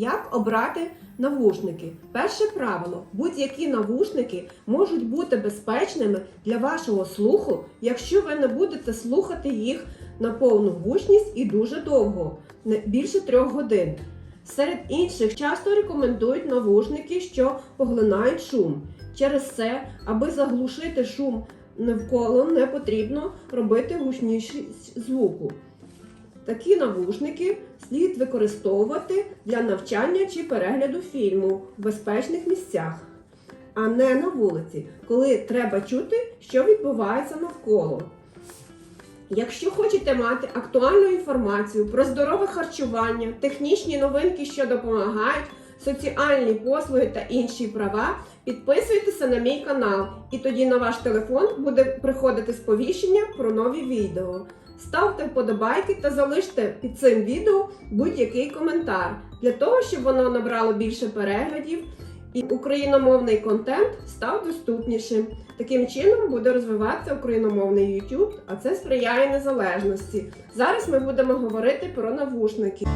Як обрати навушники? Перше правило: будь-які навушники можуть бути безпечними для вашого слуху, якщо ви не будете слухати їх на повну гучність і дуже довго, більше трьох годин. Серед інших часто рекомендують навушники, що поглинають шум. Через це, аби заглушити шум навколо, не потрібно робити гучнішість звуку. Такі навушники слід використовувати для навчання чи перегляду фільму в безпечних місцях, а не на вулиці, коли треба чути, що відбувається навколо. Якщо хочете мати актуальну інформацію про здорове харчування, технічні новинки, що допомагають, соціальні послуги та інші права, підписуйтеся на мій канал, і тоді на ваш телефон буде приходити сповіщення про нові відео. Ставте вподобайки та залиште під цим відео будь-який коментар для того, щоб воно набрало більше переглядів і україномовний контент став доступнішим. Таким чином буде розвиватися україномовний YouTube, а це сприяє незалежності. Зараз ми будемо говорити про навушники.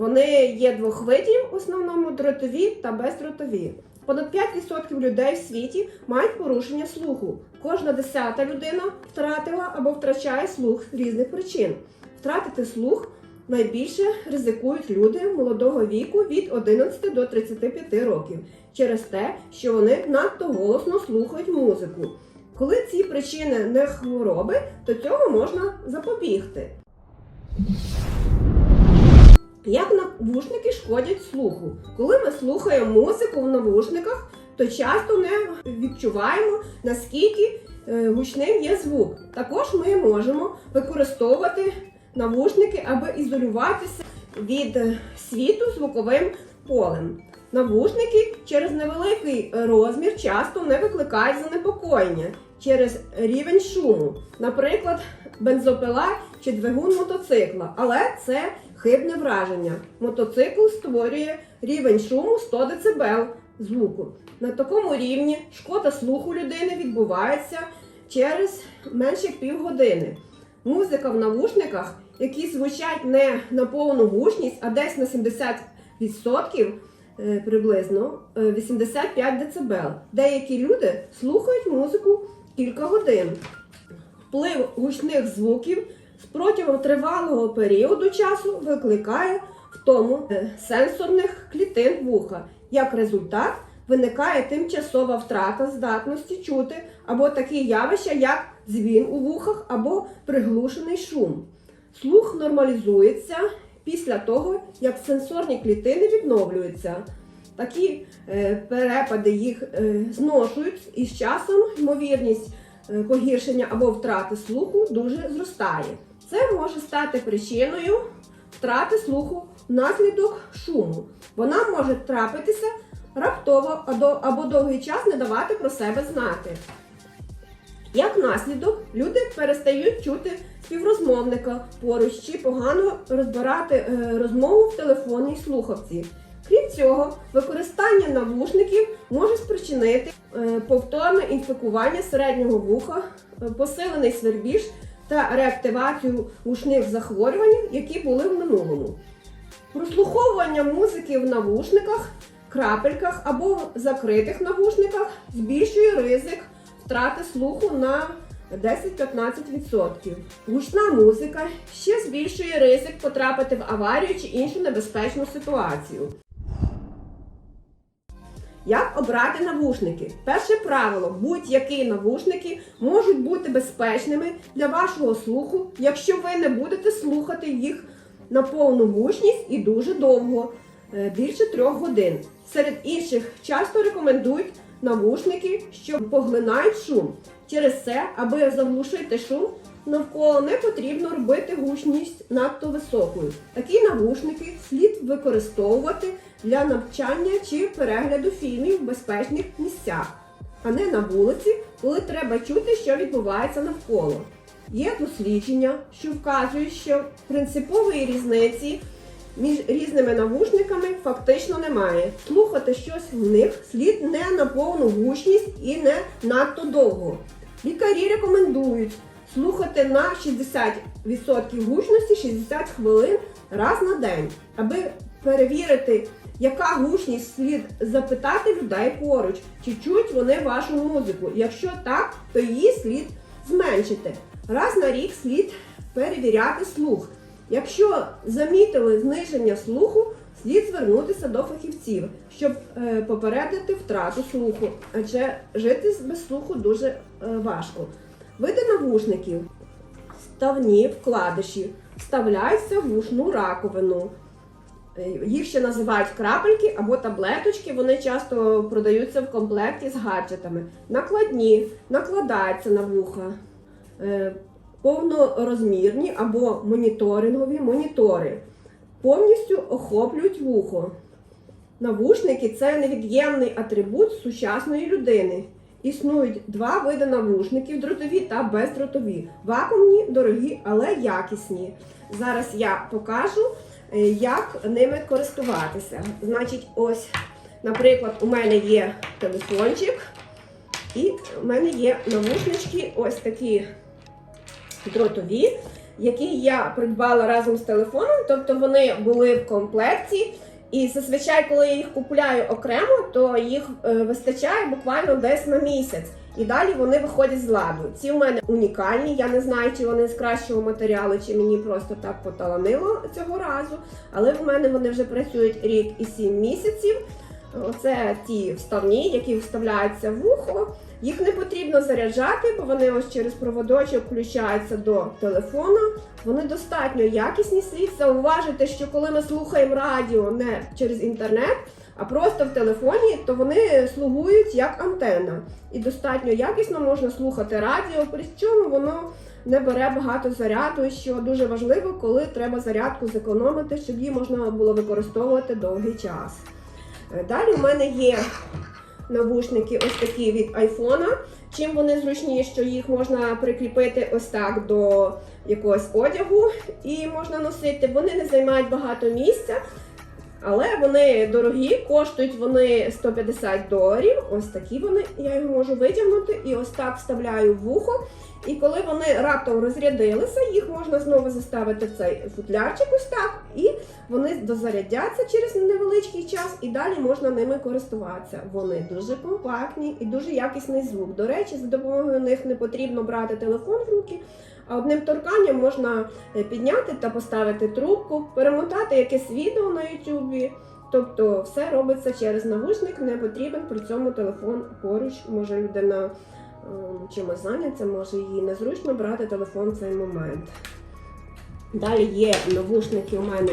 Вони є двох видів, в основному дротові та бездротові. Понад 5% людей в світі мають порушення слуху. Кожна десята людина втратила або втрачає слух з різних причин. Втратити слух найбільше ризикують люди молодого віку від 11 до 35 років через те, що вони надто голосно слухають музику. Коли ці причини не хвороби, то цього можна запобігти. Як навушники шкодять слуху? Коли ми слухаємо музику в навушниках, то часто не відчуваємо, наскільки е, гучним є звук. Також ми можемо використовувати навушники, аби ізолюватися від е, світу звуковим полем. Навушники через невеликий розмір часто не викликають занепокоєння через рівень шуму, наприклад, бензопила чи двигун мотоцикла, але це хибне враження. Мотоцикл створює рівень шуму 100 дБ звуку. На такому рівні шкода слуху людини відбувається через менше півгодини. Музика в навушниках, які звучать не на повну гучність, а десь на 70% е, приблизно е, 85 дБ. Деякі люди слухають музику кілька годин. Вплив гучних звуків протягом тривалого періоду часу викликає втому е, сенсорних клітин вуха. Як результат, виникає тимчасова втрата здатності чути або такі явища, як дзвін у вухах або приглушений шум. Слух нормалізується після того, як сенсорні клітини відновлюються. Такі е, перепади їх е, зношують і з часом ймовірність погіршення або втрати слуху дуже зростає. Це може стати причиною втрати слуху внаслідок шуму. Вона може трапитися раптово або- довгий час не давати про себе знати. Як наслідок, люди перестають чути співрозмовника поруч чи погано розбирати е, розмову в телефонній слухавці. Крім цього, використання навушників може спричинити е, повторне інфікування середнього вуха, е, посилений свербіж та реактивацію гучних захворювань, які були в минулому. Прослуховування музики в навушниках, крапельках або закритих навушниках збільшує ризик втрати слуху на 10-15%. Гучна музика ще збільшує ризик потрапити в аварію чи іншу небезпечну ситуацію. Як обрати навушники? Перше правило: будь-які навушники можуть бути безпечними для вашого слуху, якщо ви не будете слухати їх на повну гучність і дуже довго, е, більше трьох годин. Серед інших часто рекомендують навушники, що поглинають шум. Через це, аби заглушити шум, навколо не потрібно робити гучність надто високою. Такі навушники слід використовувати для навчання чи перегляду фільмів в безпечних місцях, а не на вулиці, коли треба чути, що відбувається навколо. Є дослідження, що вказують, що принципової різниці між різними навушниками фактично немає. Слухати щось в них слід не на повну гучність і не надто довго. Лікарі рекомендують слухати на 60% гучності 60 хвилин раз на день, аби перевірити, яка гучність слід запитати людей поруч, чи чують вони вашу музику. Якщо так, то її слід зменшити. Раз на рік слід перевіряти слух. Якщо замітили зниження слуху, слід звернутися до фахівців, щоб е, попередити втрату слуху, адже жити без слуху дуже е, важко. Види навушників, ставні вкладиші, вставляються в вушну раковину. Е, Їх ще називають крапельки або таблеточки. Вони часто продаються в комплекті з гаджетами. Накладні, накладаються на вуха. Е, Повнорозмірні або моніторингові монітори повністю охоплюють вухо. Навушники це невід'ємний атрибут сучасної людини. Існують два види навушників дротові та бездротові. Вакуумні, дорогі, але якісні. Зараз я покажу, як ними користуватися. Значить, ось, наприклад, у мене є телефончик, і у мене є навушнички ось такі дротові, які я придбала разом з телефоном, тобто вони були в комплекті. І зазвичай, коли я їх купляю окремо, то їх е, вистачає буквально десь на місяць. І далі вони виходять з ладу. Ці в мене унікальні. Я не знаю, чи вони з кращого матеріалу, чи мені просто так поталанило цього разу. Але в мене вони вже працюють рік і сім місяців. Оце ті вставні, які вставляються в вухо. Їх не потрібно заряджати, бо вони ось через проводочок включаються до телефону. Вони достатньо якісні. Слід зауважити, що коли ми слухаємо радіо не через інтернет, а просто в телефоні, то вони слугують як антенна. І достатньо якісно можна слухати радіо, причому воно не бере багато заряду, що дуже важливо, коли треба зарядку зекономити, щоб її можна було використовувати довгий час. Е, Далі у мене є навушники ось такі від айфона. Чим вони зручні, що їх можна прикріпити ось так до якогось одягу і можна носити. Вони не займають багато місця, але вони дорогі, коштують вони 150 доларів. Ось такі вони. Я їх можу витягнути і ось так вставляю в вухо. І коли вони раптом розрядилися, їх можна знову заставити в цей футлярчик ось так, вони дозарядяться через невеличкий час, і далі можна ними користуватися. Вони дуже компактні і дуже якісний звук. До речі, за допомогою них не потрібно брати телефон в руки, а одним торканням можна е, підняти та поставити трубку, перемотати якесь відео на Ютубі. Тобто все робиться через навушник, не потрібен при цьому телефон поруч. Може людина е, чимось зайнятися, може їй незручно брати телефон в цей момент. Далі є навушники у мене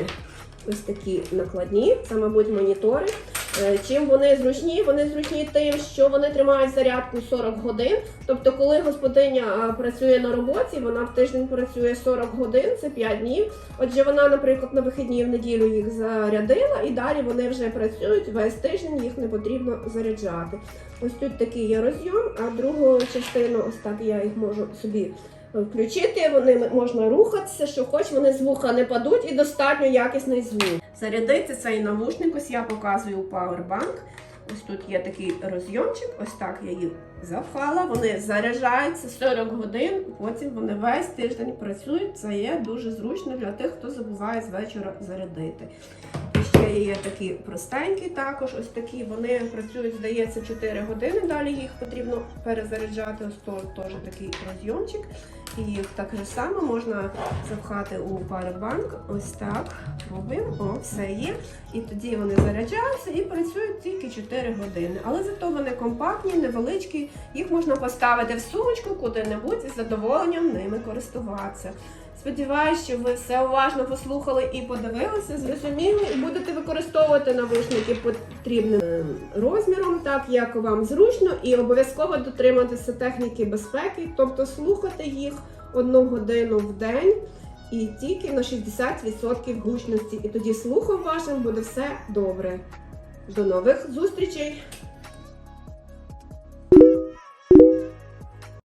ось такі накладні, це, мабуть, монітори. Е, Чим вони зручні? Вони зручні тим, що вони тримають зарядку 40 годин. Тобто, коли господиня працює на роботі, вона в тиждень працює 40 годин, це 5 днів. Отже, вона, наприклад, на вихідні в неділю їх зарядила, і далі вони вже працюють весь тиждень, їх не потрібно заряджати. Ось тут такий є розйом, а другу частину, ось так я їх можу собі включити. Вони можна рухатися, що хоч вони з вуха не падуть, і достатньо якісний звук. Зарядити цей навушник, ось я показую у Powerbank. Ось тут є такий розйомчик, ось так я їх запхала. Вони заряджаються 40 годин, потім вони весь тиждень працюють. Це є дуже зручно для тих, хто забуває з вечора зарядити. І є такі простенькі, також ось такі. Вони працюють, здається, 4 години. Далі їх потрібно перезаряджати. Ось тут теж такий розйомчик. І їх так же само можна запхати у Powerbank. Ось так. Пробуємо. О, все є. І тоді вони заряджаються і працюють тільки 4 години. Але зато вони компактні, невеличкі. Їх можна поставити в сумочку куди-небудь і з задоволенням ними користуватися. Сподіваюсь, що ви все уважно послухали і подивилися, зрозуміли, і будете використовувати навушники потрібним е, розміром, так як вам зручно, і обов'язково дотриматися техніки безпеки, тобто слухати їх одну годину в день і тільки на 60% гучності. І тоді слухом вашим буде все добре. До нових зустрічей!